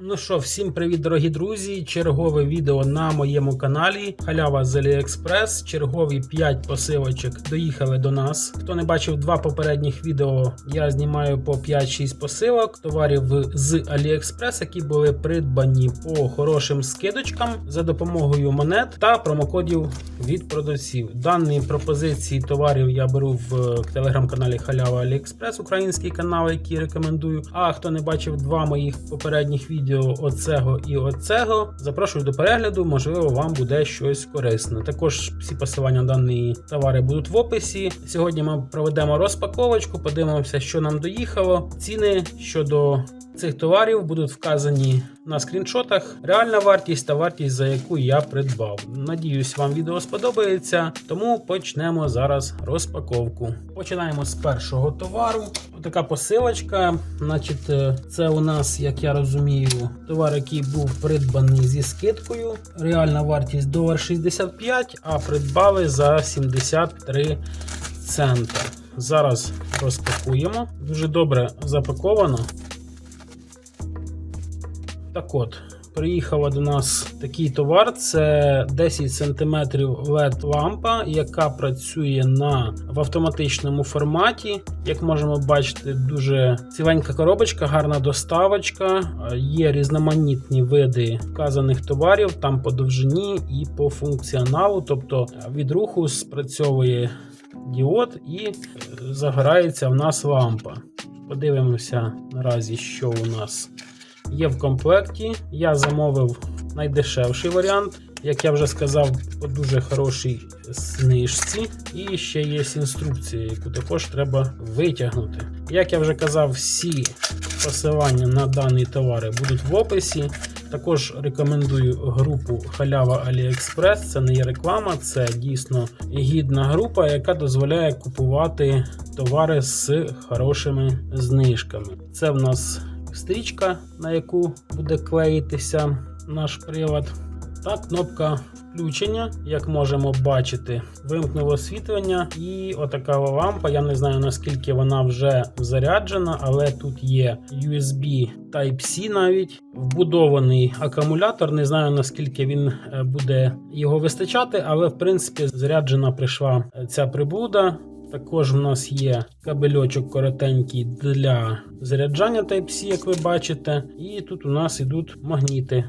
Ну що, всім привіт, дорогі друзі! Чергове відео на моєму каналі. Халява з AliExpress. Чергові 5 посилочок доїхали до нас. Хто не бачив два попередніх відео, я знімаю по 5-6 посилок товарів з AliExpress, які були придбані по хорошим скидочкам за допомогою монет та промокодів від продавців. Дані пропозиції товарів я беру в телеграм-каналі Халява AliExpress, український канал, який рекомендую. А хто не бачив два моїх попередніх відео оцего і оцего, запрошую до перегляду, можливо, вам буде щось корисне. Також всі посилання на дані товари будуть в описі. Сьогодні ми проведемо розпаковочку, подивимося, що нам доїхало. Ціни щодо цих товарів будуть вказані на скріншотах. Реальна вартість та вартість, за яку я придбав. Надіюсь, вам відео сподобається, тому почнемо зараз розпаковку. Починаємо з першого товару. Така посилочка. Значить, е, це у нас, як я розумію, товар, який був придбаний зі скидкою. Реальна вартість долар 65, а придбали за 73 цента. Зараз розпакуємо. Дуже добре запаковано. Так от, приїхала до нас такий товар. Це 10 см LED лампа, яка працює на в автоматичному форматі. Як можемо бачити, дуже ціленька коробочка, гарна доставочка. Є різноманітні види вказаних товарів, там по довжині і по функціоналу. Тобто від руху спрацьовує діод і загорається в нас лампа. Подивимося наразі, що у нас є в комплекті. Я замовив найдешевший варіант. Як я вже сказав, по дуже хорошій знижці. І ще є інструкція, яку також треба витягнути. Як я вже казав, всі посилання на дані товари будуть в описі. Також рекомендую групу Халява AliExpress. Це не є реклама, це дійсно гідна група, яка дозволяє купувати товари з хорошими знижками. Це в нас стрічка, на яку буде клеїтися наш прилад. Та кнопка включення, як можемо бачити, вимкнуло освітлення і отака лампа. Я не знаю наскільки вона вже заряджена, але тут є USB Type-C навіть вбудований акумулятор. Не знаю наскільки він е, буде його вистачати, але в принципі заряджена прийшла ця приблуда. Також в нас є кабельочок коротенький для заряджання Type-C, як ви бачите, і тут у нас ідуть магніти.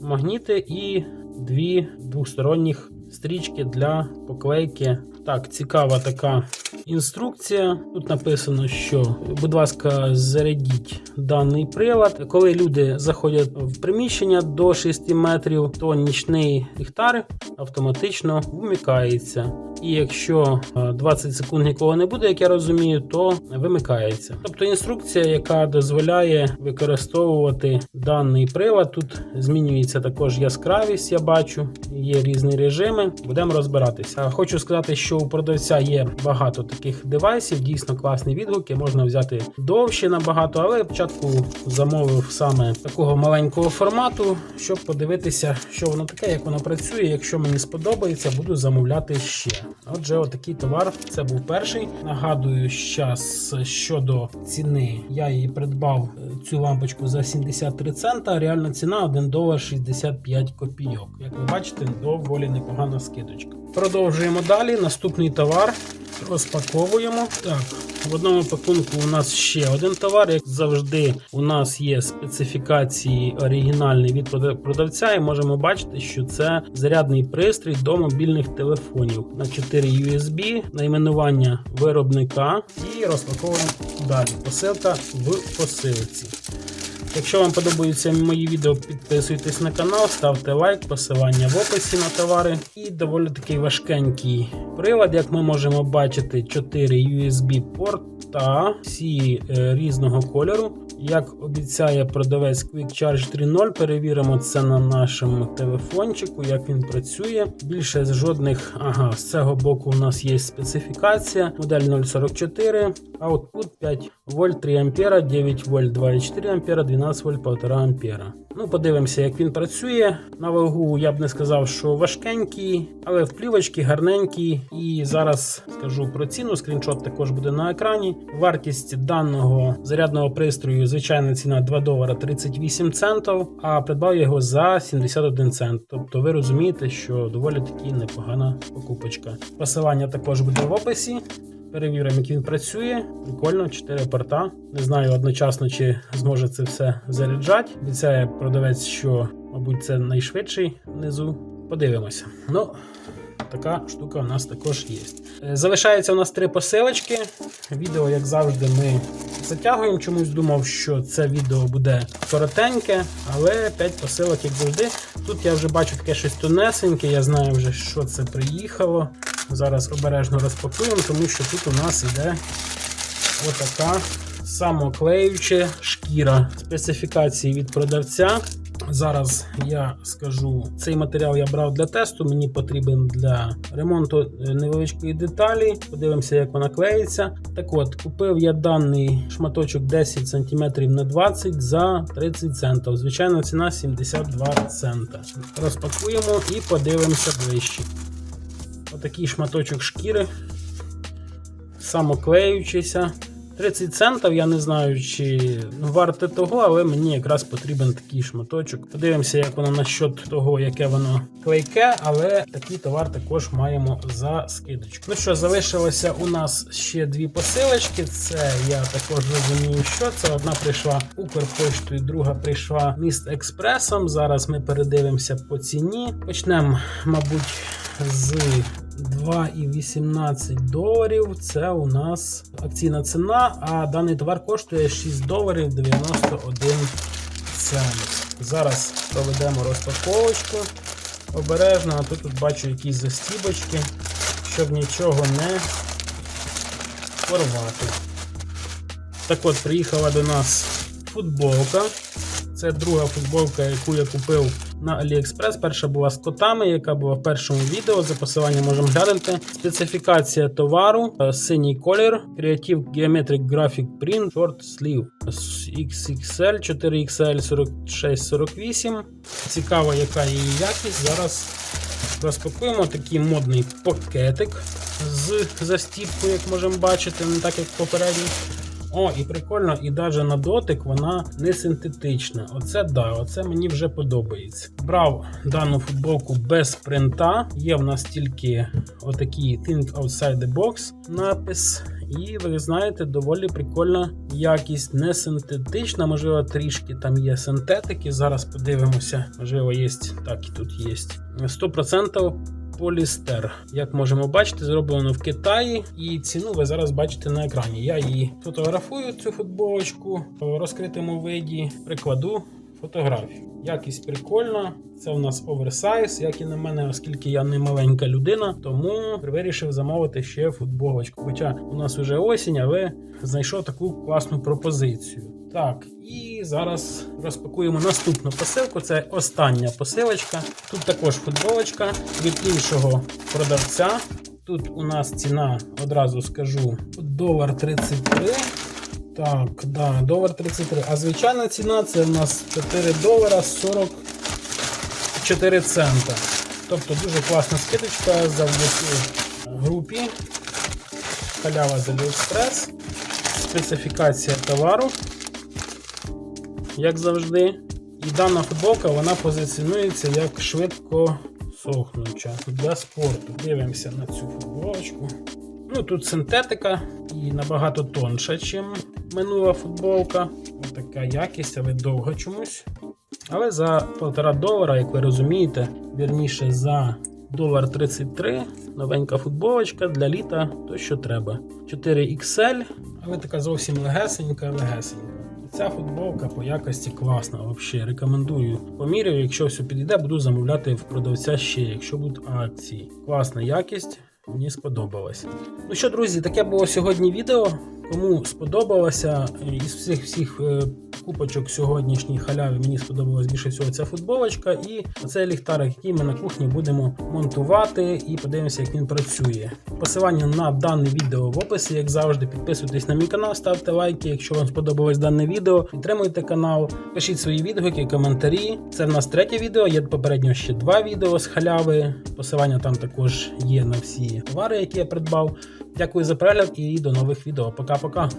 Магніти і дві двосторонніх стрічки для поклейки. Так, цікава така інструкція. Тут написано, що, будь ласка, зарядіть даний прилад. Коли люди заходять в приміщення до 6 метрів, то нічний ліхтар автоматично вмикається. І якщо 20 секунд нікого не буде, як я розумію, то вимикається. Тобто інструкція, яка дозволяє використовувати даний прилад. Тут змінюється також яскравість, я бачу, є різні режими. Будемо розбиратися. Хочу сказати, що у продавця є багато таких девайсів, дійсно класні відгуки. Можна взяти довше набагато, але спочатку замовив саме такого маленького формату, щоб подивитися, що воно таке, як воно працює. Якщо мені сподобається, буду замовляти ще. Отже, отакий товар. Це був перший. Нагадую, зараз щодо ціни, я її придбав е, цю лампочку за 73 цента. Реальна ціна 1 долар 65 копійок. Як ви бачите, доволі непогана скидочка. Продовжуємо далі. Наступний товар розпаковуємо. Так, в одному пакунку у нас ще один товар. Як завжди, у нас є специфікації оригінальні від продавця, і можемо бачити, що це зарядний пристрій до мобільних телефонів на 4 USB, найменування виробника і розпаковуємо далі. Посилка в посилці. Якщо вам подобаються мої відео, підписуйтесь на канал, ставте лайк, посилання в описі на товари. І доволі такий важкенький прилад, як ми можемо бачити, 4 USB порта, всі е, різного кольору. Як обіцяє продавець Quick Charge 3.0, перевіримо це на нашому телефончику, як він працює. Більше з жодних, ага, з цього боку у нас є специфікація. Модель 044, output 5 вольт 3 ампера, 9 вольт 2,4 ампера, 12 вольт 1,5 ампера. Ну, подивимося, як він працює. На вагу я б не сказав, що важкенький, але в плівочці гарненький, І зараз скажу про ціну. Скріншот також буде на екрані. Вартість даного зарядного пристрою, звичайна ціна 2 долара 38 центів, а придбав його за 71 цент. Тобто ви розумієте, що доволі таки непогана покупочка. Посилання також буде в описі. Перевіримо, як він працює. Прикольно, 4 порта. Не знаю одночасно, чи зможе це все заряджати. Обіцяє продавець, що, мабуть, це найшвидший внизу. Подивимося. Ну, така штука у нас також є. Е, Залишається у нас три посилочки. Відео, як завжди, ми затягуємо. Чомусь думав, що це відео буде коротеньке, але 5 посилок, як завжди. Тут я вже бачу таке щось тонесеньке, я знаю вже, що це приїхало. Зараз обережно розпакуємо, тому що тут у нас іде отака самоклеюча шкіра специфікації від продавця. Зараз я скажу, цей матеріал я брав для тесту. Мені потрібен для ремонту е, невеличкої деталі. Подивимося, як вона клеїться. Так от, купив я даний шматочок 10 см на 20 за 30 центів. Звичайна ціна 72 цента. Розпакуємо і подивимося ближче. Отакий шматочок шкіри, самоклеючийся. 30 центів, я не знаю, чи варте того, але мені якраз потрібен такий шматочок. Подивимося, як воно насчет того, яке воно клейке, але такий товар також маємо за скидочку. Ну що, залишилося у нас ще дві посилочки. Це я також розумію, що це. Одна прийшла Укрпоштою, друга прийшла Міст Експресом. Зараз ми передивимося по ціні. Почнемо, мабуть, з 2,18 доларів. Це у нас акційна ціна, а даний товар коштує 6 доларів 91 цент. Зараз проведемо розпаковочку. Обережно, а тут, бачу якісь застібочки, щоб нічого не порвати. Так от, приїхала до нас футболка. Це друга футболка, яку я купив на AliExpress. Перша була з котами, яка була в першому відео. За посиланням можемо глянути. Специфікація товару, е, синій колір, Creative Geometric Graphic Print, Short Sleeve XXL, 4XL 46-48. Цікаво, яка її якість. Зараз розпакуємо такий модний пакетик з застіпкою, як можемо бачити, не так як попередній. О, і прикольно, і навіть на дотик вона не синтетична. Оце да, оце мені вже подобається. Брав дану футболку без принта. Є в нас тільки отакий Think Outside the Box напис. І ви знаєте, доволі прикольна якість, не синтетична, можливо, трішки там є синтетики. Зараз подивимося, можливо, є так і тут є. 100% полістер. Як можемо бачити, зроблено в Китаї, і ціну ви зараз бачите на екрані. Я її фотографую, цю футболочку в розкритому виді, прикладу фотографію. Якість прикольна. Це у нас оверсайз, як і на мене, оскільки я не маленька людина, тому вирішив замовити ще футболочку. Хоча у нас вже осінь, але знайшов таку класну пропозицію. Так, і зараз розпакуємо наступну посилку. Це остання посилочка. Тут також футболочка від іншого продавця. Тут у нас ціна, одразу скажу, долар 33. Так, да, долар 33. А звичайна ціна це у нас 4 долара 44 цента. Тобто дуже класна скидочка завдяки групі. Халява з AliExpress. Специфікація товару як завжди. І дана футболка вона позиціонується як швидко сохнуча для спорту. Дивимося на цю футболочку. Ну, Тут синтетика і набагато тонша, ніж минула футболка. Ось така якість, але довго чомусь. Але за 1,5 долара, як ви розумієте, вірніше за долар 33 новенька футболочка для літа, то що треба. 4XL, але така зовсім легесенька, легесенька. Ця футболка по якості класна. Взагалі рекомендую. Поміряю, якщо все підійде, буду замовляти в продавця ще, якщо будуть акції. Класна якість, мені сподобалось. Ну що, друзі, таке було сьогодні відео. Кому сподобалося із всіх всіх покупочок сьогоднішній халяві мені сподобалась більше всього ця футболочка і оцей ліхтарик, який ми на кухні будемо монтувати і подивимося, як він працює. Посилання на дане відео в описі, як завжди, підписуйтесь на мій канал, ставте лайки, якщо вам сподобалось дане відео. Підтримуйте канал, пишіть свої відгуки, коментарі. Це в нас третє відео. Є попередньо ще два відео з халяви. Посилання там також є на всі товари, які я придбав. Дякую за перегляд і до нових відео. Пока-пока.